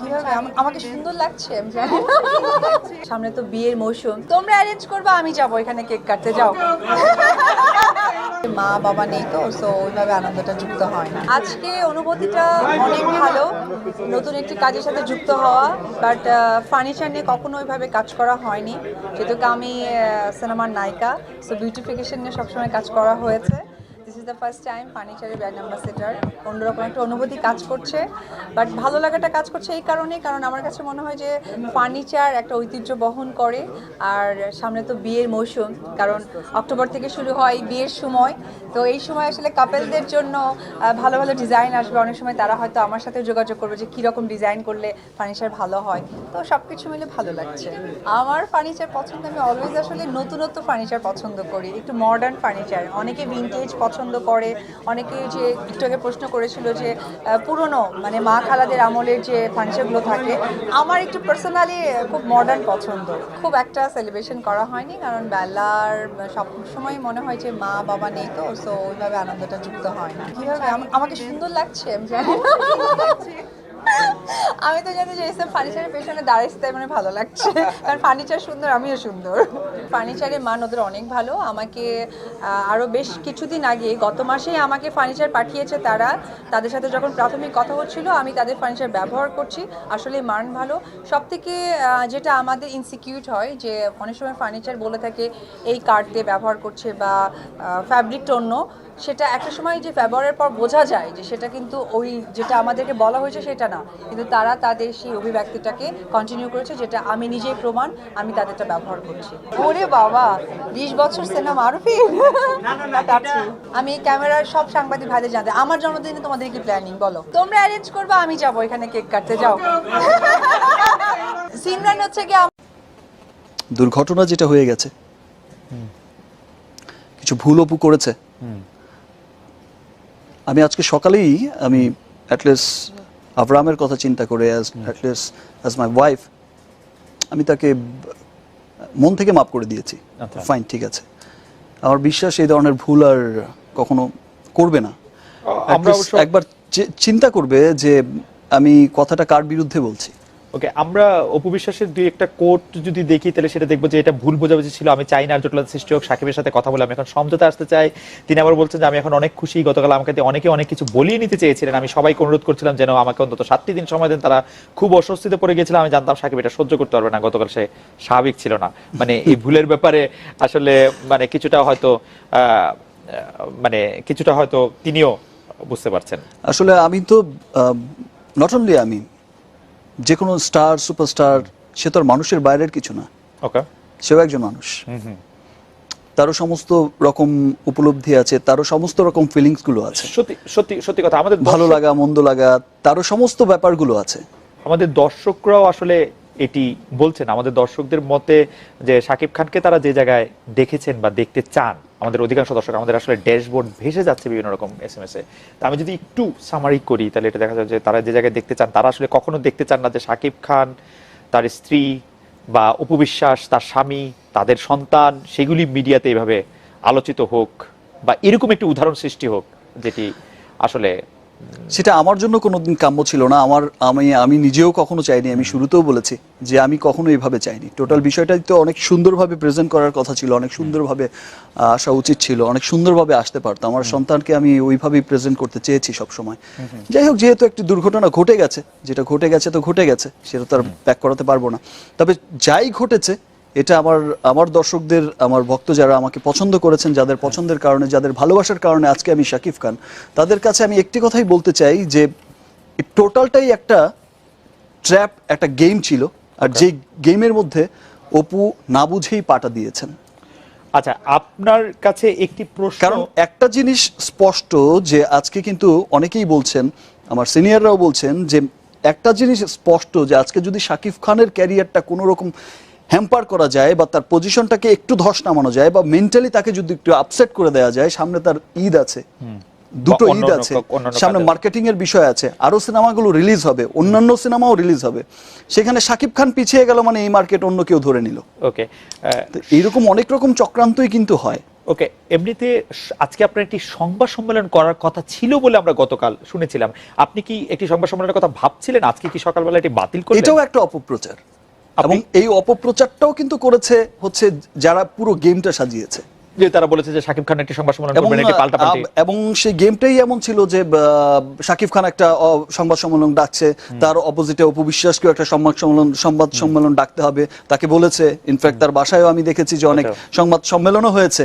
কীভাবে আমাকে সুন্দর লাগছে সামনে তো বিয়ের মৌসুম, তোমরা অ্যারেঞ্জ করবা, আমি যাব, এখানে কেক কাটতে, যাও। মা বাবা নেই তো সো ওইভাবে আনন্দটা যুক্ত হয় না। আজকে অনুভূতিটা অনেক ভালো, নতুন একটি কাজের সাথে যুক্ত হওয়া বাট ফার্নিচার নিয়ে কখনো ওইভাবে কাজ করা হয়নি, যেহেতু আমি সিনেমার নায়িকা সো বিউটিফিকেশন নিয়ে সবসময় কাজ করা হয়েছে। দ্য ফার্স্ট টাইম ফার্নিচারের ব্র্যান্ড অ্যাম্বাসেডার অন্যরকম একটা অনুভূতি কাজ করছে। বাট ভালো লাগাটা কাজ করছে এই কারণে কারণ আমার কাছে মনে হয় যে ফার্নিচার একটা ঐতিহ্য বহন করে, আর সামনে তো বিয়ের মৌসুম, কারণ অক্টোবর থেকে শুরু হয় বিয়ের সময়। তো এই সময় আসলে কাপেলদের জন্য ভালো ভালো ডিজাইন আসবে। অনেক সময় তারা হয়তো আমার সাথে যোগাযোগ করবে যে কীরকম ডিজাইন করলে ফার্নিচার ভালো হয়। তো সব কিছু মিলে ভালো লাগছে। আমার ফার্নিচার পছন্দ, আমি অলওয়েজ আসলে নতুনত্ব ফার্নিচার পছন্দ করি। একটু মডার্ন ফার্নিচার অনেকে ভিনটেজ পছন্দ করে। অনেকে যে একটু প্রশ্ন করেছিল যে পুরনো মানে মা খালাদের আমলের যে ফাংশনগুলো থাকে, আমার একটু পার্সোনালি খুব মডার্ন পছন্দ। খুব একটা সেলিব্রেশন করা হয়নি, কারণ বেলার সব সময় মনে হয় যে মা বাবা নেই তো সো ওইভাবে আনন্দটা যুক্ত হয় না। কীভাবে? আমাকে সুন্দর লাগছে, আমি জানি। আমি তো জানি যে এসব ফার্নিচারের পেছনে দাঁড়াইছে, তাই মানে ভালো লাগছে। কারণ ফার্নিচার সুন্দর, আমিও সুন্দর। ফার্নিচারের মান ওদের অনেক ভালো। আমাকে আরও বেশ কিছুদিন আগে, গত মাসেই আমাকে ফার্নিচার পাঠিয়েছে তারা। তাদের সাথে যখন প্রাথমিক কথা হচ্ছিল, আমি তাদের ফার্নিচার ব্যবহার করছি। আসলে মান ভালো। সব থেকে যেটা আমাদের ইনসিকিউট হয়, যে অনেক সময় ফার্নিচার বলে থাকে, এই কাঠ দিয়ে ব্যবহার করছে বা ফ্যাব্রিকটা অন্য। সেটা একটা সময় যে ব্যবহারের পর বোঝা যায় যে সেটা কিন্তু ওই যেটা আমাদেরকে বলা হয়েছে সেটা না। কিন্তু তারা তাদের সেই অভিব্যক্তিটাকে কন্টিনিউ করেছে যেটা আমি নিজেই প্রমাণ আমি তাদেরটা ব্যবহার করছি। ওরে বাবা বিশ বছর সিনেমা আরফি আমি ক্যামেরার সব সাংবাদিক ভাইদের জানতে আমার জন্মদিনে তোমাদের কি প্ল্যানিং বলো? তোমরা অ্যারেঞ্জ করবা আমি যাব এখানে কেক কাটতে যাও। সিমরান হচ্ছে কি দুর্ঘটনা যেটা হয়ে গেছে কিছু ভুল অপু করেছে আমি আজকে সকালেই আমি অ্যাটলিস্ট আবরামের কথা চিন্তা করে as at least as my wife আমি তাকে মন থেকে মাপ করে দিয়েছি। আচ্ছা। ফাইন ঠিক আছে। আমার বিশ্বাস এই ধরনের ভুল আর কখনো করবে না। একবার চি- চিন্তা করবে যে আমি কথাটা কার বিরুদ্ধে বলছি। ওকে, আমরা অপবিশ্বাসের দুই একটা কোট যদি দেখি, তাহলে সেটা দেখব যে এটা ভুল বোঝাবুঝি ছিল। আমি চাই না জটিলতা সৃষ্টি হোক, সাকিবের সাথে কথা বলে আমি এখন সমঝোতা আসতে চাই। তিনি আবার বলছেন যে, আমি এখন অনেক খুশি। গতকাল আমাকে দিয়ে অনেকে অনেক কিছু বলিয়ে নিতে চেয়েছিলেন। আমি সবাইকে অনুরোধ করছিলাম যেন আমাকে অন্তত সাতটি দিন সময় দেন। তারা খুব অস্বস্তিতে পড়ে গেছিল। আমি জানতাম সাকিব এটা সহ্য করতে পারবে না। গতকাল সে স্বাভাবিক ছিল না। মানে এই ভুলের ব্যাপারে আসলে মানে কিছুটা হয়তো মানে কিছুটা হয়তো তিনিও বুঝতে পারছেন। আসলে আমি তো নট অনলি আমি যে কোনো স্টার সুপারস্টার সে তো আর মানুষের বাইরের কিছু না। ওকে সেও একজন মানুষ। তারও সমস্ত রকম উপলব্ধি আছে তারও সমস্ত রকম ফিলিংসগুলো আছে। সত্যি সত্যি সত্যি কথা আমাদের ভালো লাগা মন্দ লাগা তারও সমস্ত ব্যাপারগুলো আছে। আমাদের দর্শকরাও আসলে এটি বলছেন আমাদের দর্শকদের মতে যে শাকিব খানকে তারা যে জায়গায় দেখেছেন বা দেখতে চান আমাদের অধিকাংশ দর্শক আমাদের আসলে ড্যাশবোর্ড ভেসে যাচ্ছে বিভিন্ন রকম এস এম এস এ। তা আমি যদি একটু সামারি করি, তাহলে এটা দেখা যায় যে তারা যে জায়গায় দেখতে চান, তারা আসলে কখনো দেখতে চান না যে সাকিব খান, তার স্ত্রী বা উপবিশ্বাস তার স্বামী, তাদের সন্তান, সেগুলি মিডিয়াতে এভাবে আলোচিত হোক বা এরকম একটি উদাহরণ সৃষ্টি হোক, যেটি আসলে সেটা আমার জন্য কোনোদিন কাম্য ছিল না। আমার আমি আমি নিজেও কখনো চাইনি আমি শুরুতেও বলেছি যে আমি কখনো এইভাবে চাইনি। টোটাল বিষয়টাই তো অনেক সুন্দরভাবে প্রেজেন্ট করার কথা ছিল অনেক সুন্দরভাবে আসা উচিত ছিল অনেক সুন্দরভাবে আসতে পারতো আমার সন্তানকে আমি ওইভাবেই প্রেজেন্ট করতে চেয়েছি সব সময় যাই হোক যেহেতু একটি দুর্ঘটনা ঘটে গেছে যেটা ঘটে গেছে তো ঘটে গেছে সেটা তো আর ব্যাক করাতে পারব না। তবে যাই ঘটেছে এটা আমার আমার দর্শকদের আমার ভক্ত যারা আমাকে পছন্দ করেছেন যাদের পছন্দের কারণে যাদের ভালোবাসার কারণে আজকে আমি শাকিব খান তাদের কাছে আমি একটি কথাই বলতে চাই যে টোটালটাই একটা ট্র্যাপ একটা গেম ছিল। আর যে গেমের মধ্যে অপু না বুঝেই পাটা দিয়েছেন। আচ্ছা আপনার কাছে একটি প্রশ্ন কারণ একটা জিনিস স্পষ্ট যে আজকে কিন্তু অনেকেই বলছেন আমার সিনিয়ররাও বলছেন যে একটা জিনিস স্পষ্ট যে আজকে যদি শাকিব খানের ক্যারিয়ারটা কোনো রকম হ্যাম্পার করা যায় বা তার পজিশনটাকে একটু ধস নামানো যায় বা মেন্টালি তাকে যদি একটু আপসেট করে দেওয়া যায় সামনে তার ঈদ আছে দুটো ঈদ আছে সামনে মার্কেটিং এর বিষয় আছে আরও সিনেমাগুলো রিলিজ হবে অন্যান্য সিনেমাও রিলিজ হবে। সেখানে শাকিব খান পিছিয়ে গেল মানে এই মার্কেট অন্য কেউ ধরে নিল। ওকে এইরকম অনেক রকম চক্রান্তই কিন্তু হয়। ওকে এমনিতে আজকে আপনার একটি সংবাদ সম্মেলন করার কথা ছিল বলে আমরা গতকাল শুনেছিলাম। আপনি কি একটি সংবাদ সম্মেলনের কথা ভাবছিলেন? আজকে কি সকালবেলা এটি বাতিল করে এটাও একটা অপপ্রচার। এবং এই অপপ্রচারটাও কিন্তু করেছে হচ্ছে যারা পুরো গেমটা সাজিয়েছে। যে তারা বলেছে যে শাকিব খান একটি সংবাদ সম্মেলন করবেন একটি পাল্টাপাল্টি এবং সেই গেমটাই এমন ছিল যে শাকিব খান একটা সংবাদ সম্মেলন ডাকছে তার অপোজিটে অপবিশ্বাসকেও একটা সংবাদ সম্মেলন সংবাদ সম্মেলন ডাকতে হবে তাকে বলেছে। ইনফ্যাক্ট তার বাসায়ও আমি দেখেছি যে অনেক। সংবাদ সম্মেলনও হয়েছে।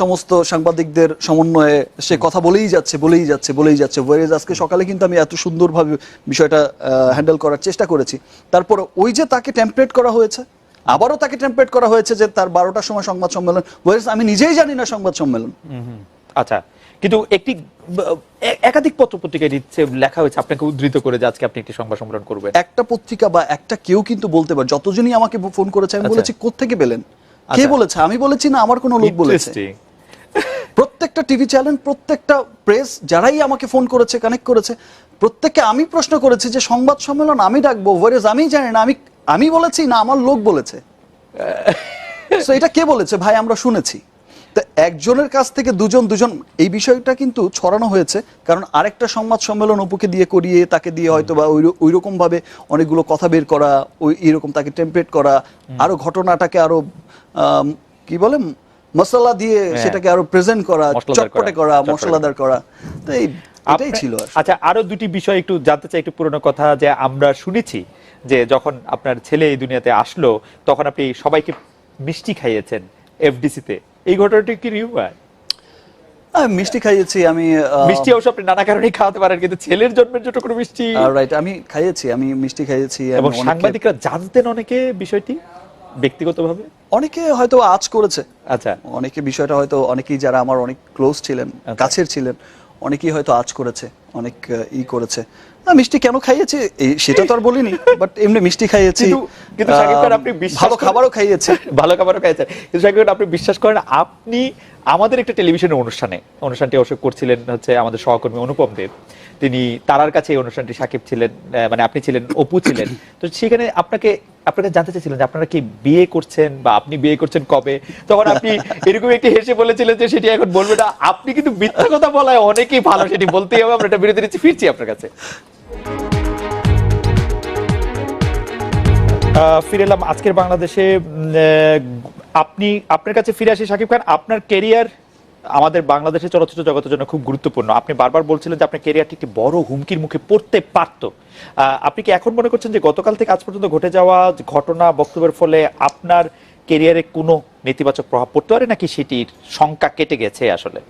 সমস্ত সাংবাদিকদের সমন্বয়ে সে কথা বলেই যাচ্ছে বলেই যাচ্ছে বলেই যাচ্ছে। ওয়ারেজ আজকে সকালে কিন্তু আমি এত সুন্দরভাবে বিষয়টা হ্যান্ডেল করার চেষ্টা করেছি। তারপর ওই যে তাকে টেম্পলেট করা হয়েছে আবারও তাকে টেম্পলেট করা হয়েছে যে তার বারোটার সময় সংবাদ সম্মেলন। ওয়ারেজ আমি নিজেই জানি না সংবাদ সম্মেলন। আচ্ছা কিন্তু একটি একাধিক পত্র পত্রিকায় দিচ্ছে লেখা হয়েছে আপনাকে উদ্ধৃত করে যে আজকে আপনি একটি সংবাদ সম্মেলন করবেন। একটা পত্রিকা বা একটা কেউ কিন্তু বলতে পারে। যতজনই আমাকে ফোন করেছে আমি আচ্ছা। বলেছি কোত্থেকে পেলেন? কে আচ্ছা। বলেছে? আমি বলেছি না আমার কোনো লোক বলেছে। প্রত্যেকটা টিভি চ্যানেল প্রত্যেকটা প্রেস যারাই আমাকে ফোন করেছে কানেক্ট করেছে প্রত্যেককে আমি প্রশ্ন করেছি যে সংবাদ সম্মেলন আমি ডাকবো। ওয়ারেজ আমি জানি না আমি আমি বলেছি না আমার লোক বলেছে। এটা কে বলেছে? ভাই আমরা শুনেছি। তো একজনের কাছ থেকে দুজন দুজন এই বিষয়টা কিন্তু ছড়ানো হয়েছে কারণ আরেকটা সংবাদ সম্মেলন অপুকে দিয়ে করিয়ে তাকে দিয়ে হয়তো বা ওই রকম ভাবে অনেকগুলো কথা বের করা ওই এরকম তাকে টেম্পলেট করা আরও ঘটনাটাকে আরও কি বলে মশলা দিয়ে হ্যাঁ। সেটাকে আরও প্রেজেন্ট করা চটপটে করা, করা মশলাদার করা। তো এই এটাই ছিল আচ্ছা আরও দুটি বিষয় একটু জানতে চাই একটু পুরনো কথা যে আমরা শুনেছি যে যখন আপনার ছেলে এই দুনিয়াতে আসলো তখন আপনি সবাইকে মিষ্টি খাইয়েছেন এফডিসিতে। এই ঘটনাটি কি রিউমার মিষ্টি খাইয়েছি আমি মিষ্টি অবশ্য আপনি নানা কারণেই খাওয়াতে পারেন কিন্তু ছেলের জন্মের জন্য কোনো মিষ্টি? রাইট আমি খাইয়েছি আমি মিষ্টি খাইয়েছি এবং সাংবাদিকরা জানতেন অনেকে বিষয়টি ব্যক্তিগতভাবে? অনেকে হয়তো আজ করেছে। আচ্ছা। অনেকে বিষয়টা হয়তো অনেকেই যারা আমার অনেক ক্লোজ ছিলেন আচ্ছা। কাছের ছিলেন অনেকেই হয়তো আজ করেছে অনেক ই করেছে। না মিষ্টি কেন খাইয়েছি? সেটা তো আর বলিনি বাট এমনি মিষ্টি খাইয়েছি। কিন্তু- খান, আপনি ভালো খাবারও খাইয়েছে। ভালো খাবারও খাইয়েছেন। কিন্তু সাকিব খান, আপনি বিশ্বাস করেন আপনি আমাদের একটা টেলিভিশনের অনুষ্ঠানে অনুষ্ঠানটি অবশ্য করছিলেন হচ্ছে আমাদের সহকর্মী অনুপম দেব। তিনি তারার কাছে এই অনুষ্ঠানটি সাকিব ছিলেন মানে আপনি ছিলেন, অপু ছিলেন। তো সেখানে আপনাকে আপনাকে জানতে চাইছিলেন যে আপনারা কি বিয়ে করছেন বা আপনি বিয়ে করছেন কবে? তখন আপনি এরকম একটি হেসে বলেছিলেন যে সেটি এখন বলবে না। আপনি কিন্তু মিথ্যা কথা বলায় অনেকেই ভালো, সেটি বলতেই হবে। আমরা এটা বিরতি নিচ্ছি, ফিরছি আপনার কাছে। ফিরে এলাম আজকের বাংলাদেশে। আপনি, আপনার কাছে ফিরে আসি শাকিব খান। আপনার কেরিয়ার আমাদের বাংলাদেশের চলচ্চিত্র জগতের জন্য খুব গুরুত্বপূর্ণ। আপনি বারবার বলছিলেন যে আপনার কেরিয়ারটি একটি বড় হুমকির মুখে পড়তে পারত। আপনি কি এখন মনে করছেন যে গতকাল থেকে আজ পর্যন্ত ঘটে যাওয়া ঘটনা বক্তব্যের ফলে আপনার কেরিয়ারে কোনো নেতিবাচক প্রভাব পড়তে পারে নাকি সেটির শঙ্কা কেটে গেছে আসলে?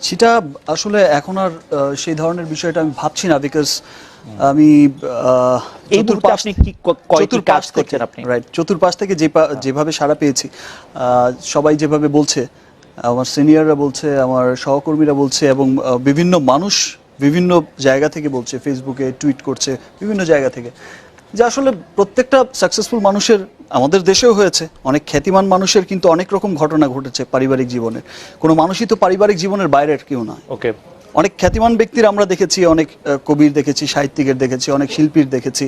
সেটা আসলে এখন আর সেই ধরনের বিষয়টা আমি ভাবছি না বিকজ আমি চতুর্পাশ থেকে- আপনি? রাইট চতুর্পাশ থেকে যে পা- যেভাবে সাড়া পেয়েছি আহ, সবাই যেভাবে বলছে আমার সিনিয়ররা বলছে আমার সহকর্মীরা বলছে এবং বিভিন্ন মানুষ বিভিন্ন জায়গা থেকে বলছে ফেসবুকে টুইট করছে বিভিন্ন জায়গা থেকে। যে আসলে প্রত্যেকটা সাকসেসফুল মানুষের আমাদের দেশেও হয়েছে। অনেক খ্যাতিমান মানুষের কিন্তু অনেক রকম ঘটনা ঘটেছে পারিবারিক জীবনে কোনো মানুষই তো পারিবারিক জীবনের বাইরের কেউ নয়। ওকে। অনেক খ্যাতিমান ব্যক্তির আমরা দেখেছি অনেক কবির দেখেছি সাহিত্যিকের দেখেছি অনেক শিল্পীর দেখেছি।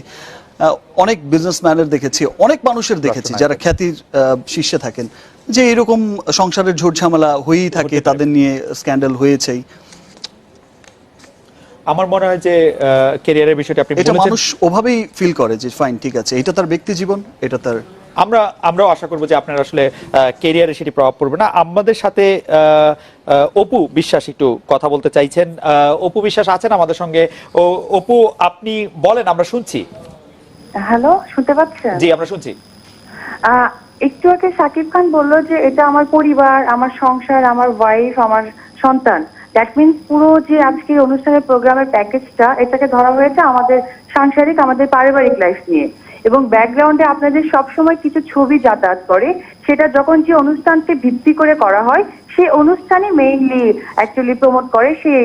অনেক বিজনেসম্যানের দেখেছি অনেক মানুষের দেখেছি যারা খ্যাতির শীর্ষে থাকেন যে এরকম সংসারের ঝামেলা হয়েই থাকে তাদের নিয়ে স্ক্যান্ডাল হয়েছেই। আমার মনে হয় যে কেরিয়ারের বিষয়টি আপনি এটা মানুষ ওভাবেই ফিল করে যে ফাইন ঠিক আছে এটা তার ব্যক্তি জীবন এটা তার আমরা আমরাও আশা করব যে আপনার আসলে কেরিয়ারে সেটি প্রভাব পড়বে না। আমাদের সাথে অপু বিশ্বাস একটু কথা বলতে চাইছেন। অপু বিশ্বাস আছেন আমাদের সঙ্গে। ও অপু আপনি বলেন আমরা শুনছি। হ্যালো শুনতে পাচ্ছেন? জি আমরা শুনছি। একটু আগে সাকিব খান বলল যে এটা আমার পরিবার আমার সংসার আমার ওয়াইফ আমার সন্তান। দ্যাট মিনস পুরো যে আজকের অনুষ্ঠানের প্রোগ্রামের প্যাকেজটা এটাকে ধরা হয়েছে আমাদের সাংসারিক আমাদের পারিবারিক লাইফ নিয়ে। এবং ব্যাকগ্রাউন্ডে আপনাদের সবসময় কিছু ছবি যাতায়াত করে সেটা যখন যে অনুষ্ঠানকে ভিত্তি করে করা হয় সেই অনুষ্ঠানে মেইনলি অ্যাকচুয়ালি প্রমোট করে সেই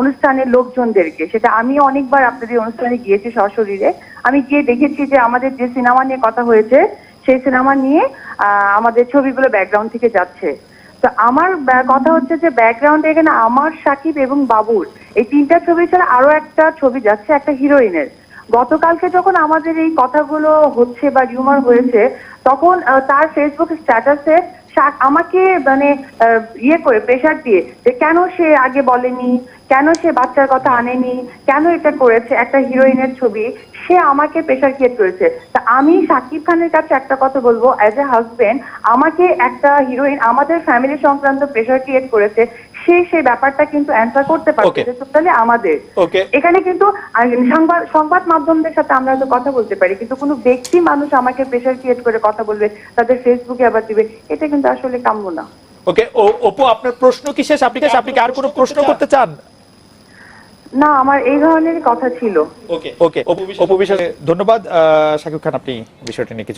অনুষ্ঠানের লোকজনদেরকে। সেটা আমি অনেকবার আপনাদের অনুষ্ঠানে গিয়েছি সশরীরে। আমি গিয়ে দেখেছি যে আমাদের যে সিনেমা নিয়ে কথা হয়েছে, সেই সিনেমা নিয়ে আমাদের ছবিগুলো ব্যাকগ্রাউন্ড থেকে যাচ্ছে। তো আমার কথা হচ্ছে যে ব্যাকগ্রাউন্ডে এখানে আমার, সাকিব এবং বাবুর, এই তিনটা ছবি ছাড়া আরও একটা ছবি যাচ্ছে, একটা হিরোইনের গতকালকে যখন আমাদের এই কথাগুলো হচ্ছে বা রিউমার হয়েছে, তখন তার ফেসবুক স্ট্যাটাসে আমাকে মানে ইয়ে করে প্রেশার দিয়ে যে কেন সে আগে বলেনি? কেন সে বাচ্চার কথা আনেনি? কেন এটা করেছে? একটা হিরোইনের ছবি। সে আমাকে প্রেশার ক্রিয়েট করেছে। তা আমি সাকিব খানের কাছে একটা কথা বলব অ্যাজ এ হাজবেন্ড আমাকে একটা হিরোইন আমাদের ফ্যামিলি সংক্রান্ত প্রেশার ক্রিয়েট করেছে। সে সেই ব্যাপারটা কিন্তু অ্যান্সার করতে পারছে. আমাদের। এখানে কিন্তু সংবাদ সংবাদ মাধ্যমদের সাথে আমরা হয়তো কথা বলতে পারি কিন্তু কোনো ব্যক্তি মানুষ আমাকে প্রেশার ক্রিয়েট করে কথা বলবে তাদের ফেসবুকে আবার দিবে এটা কিন্তু আসলে কাম্য না। ওকে অপু আপনার প্রশ্ন কি শেষ? আপনি আপনি কি আর কোনো প্রশ্ন করতে চান? না আমার এই ধরনের কথা ছিল। ওকে ওকে অপু বিশ্বাস ধন্যবাদ। আহ, শাকিব খান আপনি বিষয়টি নিয়ে কিছু